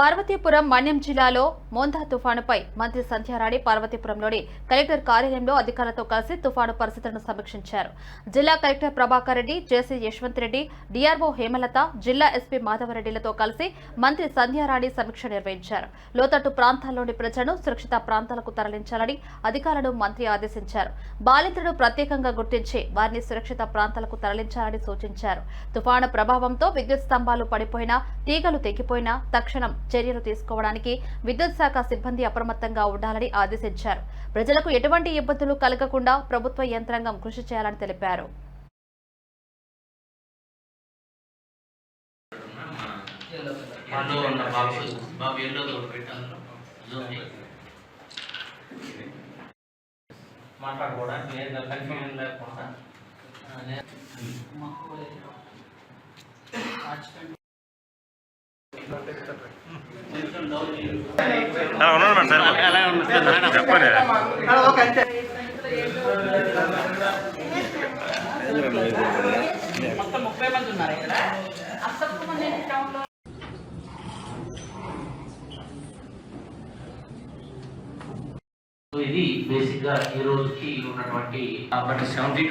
పార్వతీపురం మన్యం జిల్లాలో మోందా తుఫానుపై మంత్రి సంధ్యారాణి పార్వతీపురంలోని కలెక్టర్ కార్యాలయంలో అధికారులతో కలిసి తుఫాను పరిస్థితులను సమీక్షించారు. జిల్లా collector Prabhakar Reddy JC Yashwant Reddy DRO Hemalatha జిల్లా ఎస్పీ మాధవరెడ్డిలతో కలిసి మంత్రి సంధ్యారాణి సమీక్ష నిర్వహించారు. లోతట్టు ప్రాంతాల్లోని ప్రజలను సురక్షిత ప్రాంతాలకు తరలించాలని అధికారులను మంత్రి ఆదేశించారు. బాలింతలను ప్రత్యేకంగా గుర్తించి వారిని సురక్షిత ప్రాంతాలకు తరలించాలని సూచించారు. తుఫాను ప్రభావంతో విద్యుత్ స్తంభాలు పడిపోయినా తీగలు తెగిపోయినా తక్షణం చర్యలు తీసుకోవడానికి విద్యుత్ శాఖ సిబ్బంది అప్రమత్తంగా ఉండాలని ఆదేశించారు. ప్రజలకు ఎటువంటి ఇబ్బందులు కలగకుండా ప్రభుత్వ యంత్రాంగం కృషి చేయాలని తెలిపారు. మాట్లాడుకోవడానికి కన్ఫ్యూజన్ లేకుండా. చెప్పండి. మొత్తం ముప్పై మంది ఉన్నారు ఇక్కడ. సో ఇది బేసిక్గా ఈ రోజుకి ఉన్నటువంటి సెవెంటీ టూ